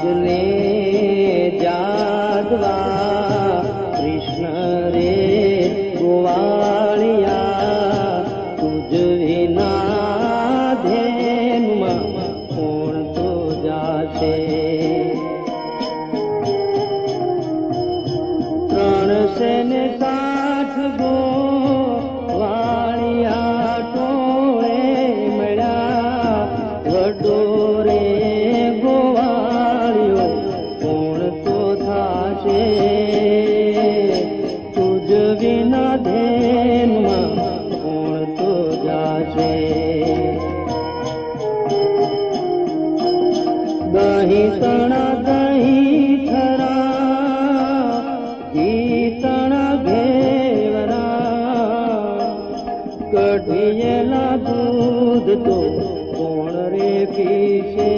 જાગને જાગવા કૃષ્ણ રે ગોવાળિયા તુજ વિના ધેનમાં કોણ તો જાશે ત્રણસે ને સાઠ ગો तुझ बिना देन कोण तो जाजे दही तणा दही थरा गीतणा घेवरा। कढियला दूध तो कोण रे पीछे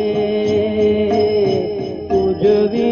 तुझ बिना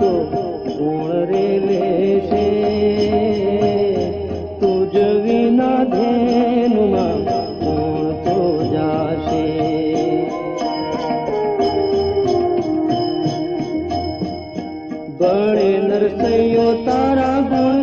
તો કોણ રે લેશે તુજ વિના ધેનુમાં કોણ તો જાશે બળે નરસૈયો તારા ગુણ